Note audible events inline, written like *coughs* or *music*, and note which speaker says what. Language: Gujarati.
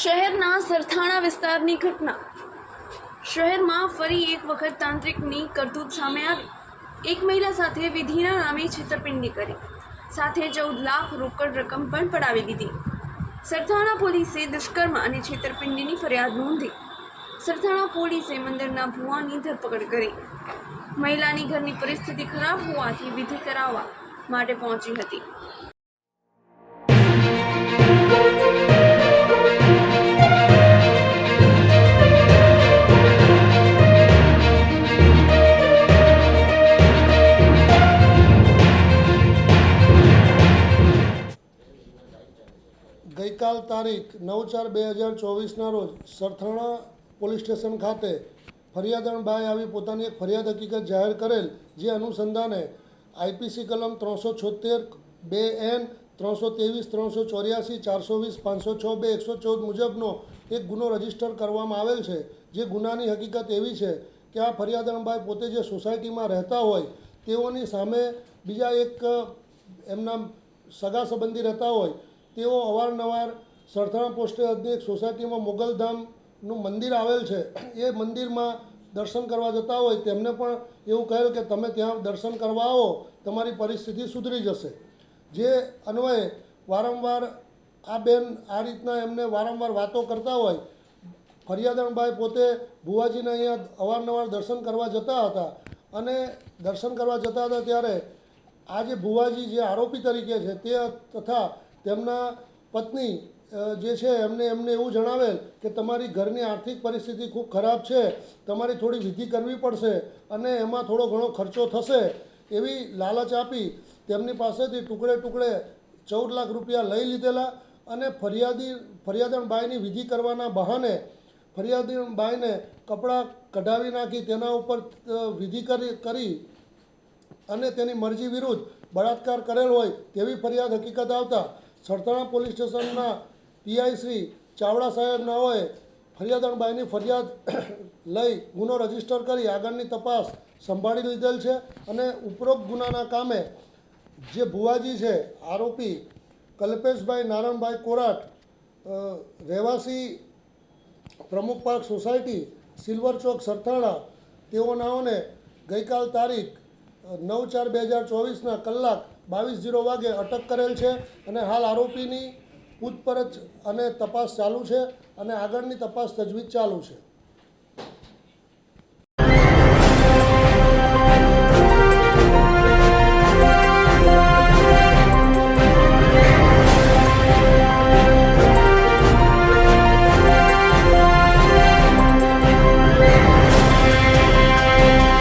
Speaker 1: શહેરના સરથાણા વિસ્તારની ઘટના. શહેરમાં ફરી એક વખત તાંત્રિકની કરતૂત સામે આવી. એક મહિલા સાથે વિધિના નામે છેતરપિંડી કરી. સાથે ચૌદ લાખ રોકડ રકમ પણ પડાવી દીધી. સરથાણા પોલીસે દુષ્કર્મ અને છેતરપિંડીની ફરિયાદ નોંધી. સરથાણા પોલીસે મંદિરના ભુવાની ધરપકડ કરી. મહિલાની ઘરની પરિસ્થિતિ ખરાબ હોવાથી વિધિ કરાવવા માટે પહોંચી હતી.
Speaker 2: ગઈકાલ તારીખ નવ ચાર બે હજાર ચોવીસના રોજ સરથાણા પોલીસ સ્ટેશન ખાતે ફરિયાદણભાઈ આવી પોતાની એક ફરિયાદ હકીકત જાહેર કરેલ, જે અનુસંધાને આઈપીસી કલમ ત્રણસો છોતેર બે એન ત્રણસો ત્રેવીસ ત્રણસો ચોર્યાસી ચારસો વીસ પાંચસો છ બે એકસો ચૌદ મુજબનો એક ગુનો રજિસ્ટર કરવામાં આવેલ છે. જે ગુનાની હકીકત એવી છે કે આ ફરિયાદણભાઈ પોતે જે સોસાયટીમાં રહેતા હોય, તેઓની સામે બીજા એક એમના સગા સંબંધી રહેતા હોય તેઓ અવારનવાર સરથાણા પોસ્ટે અધ્યક્ષ સોસાયટીમાં મોગલધામનું મંદિર આવેલ છે. એ મંદિરમાં દર્શન કરવા જતા હોય તેમને પણ એવું કહેલ કે તમે ત્યાં દર્શન કરવા આવો, તમારી પરિસ્થિતિ સુધરી જશે. જે અન્વયે વારંવાર આ બેન આ રીતના એમને વારંવાર વાતો કરતા હોય. ફરિયાદણભાઈ પોતે ભુવાજીને અહીંયા અવારનવાર દર્શન કરવા જતા હતા અને દર્શન કરવા જતા હતા ત્યારે આ જે ભુવાજી જે આરોપી તરીકે છે તે તથા તેમના પત્ની જે છે, એમને એમને એવું જણાવેલ કે તમારી ઘરની આર્થિક પરિસ્થિતિ ખૂબ ખરાબ છે, તમારી થોડી વિધિ કરવી પડશે અને એમાં થોડો ઘણો ખર્ચો થશે એવી લાલચ આપી તેમની પાસેથી ટુકડે ટુકડે ચૌદ લાખ રૂપિયા લઈ લીધેલા અને ફરિયાદી, ફરિયાદણબાઈની વિધિ કરવાના બહાને ફરિયાદીબાઈને કપડાં કઢાવી નાખી, તેના ઉપર વિધિ કરી કરી અને તેની મરજી વિરુદ્ધ બળાત્કાર કરેલ હોય તેવી ફરિયાદ હકીકત આવતા સરથાણા પોલીસ સ્ટેશનના પીઆઈ શ્રી ચાવડા સાહેબ નાઓએ ફરિયાદણબાઈની ફરિયાદ *coughs* લઈ ગુનો રજિસ્ટર કરી આગળની તપાસ સંભાળી લીધેલ છે અને ઉપરોક્ત ગુનાના કામે જે ભુવાજી છે, આરોપી કલ્પેશભાઈ નારણભાઈ કોરાટ રહેવાસી Pramukh park society, silver Chowk, Sarthana તેઓનાઓને ગઈકાલ તારીખ નવ ચાર બે હજાર ચોવીસના કલાક બાવીસ જીરો વાગે અટક કરેલ છે અને હાલ આરોપીની પૂછપરછ અને તપાસ ચાલુ છે અને આગળની તપાસ તજવીજ ચાલુ છે.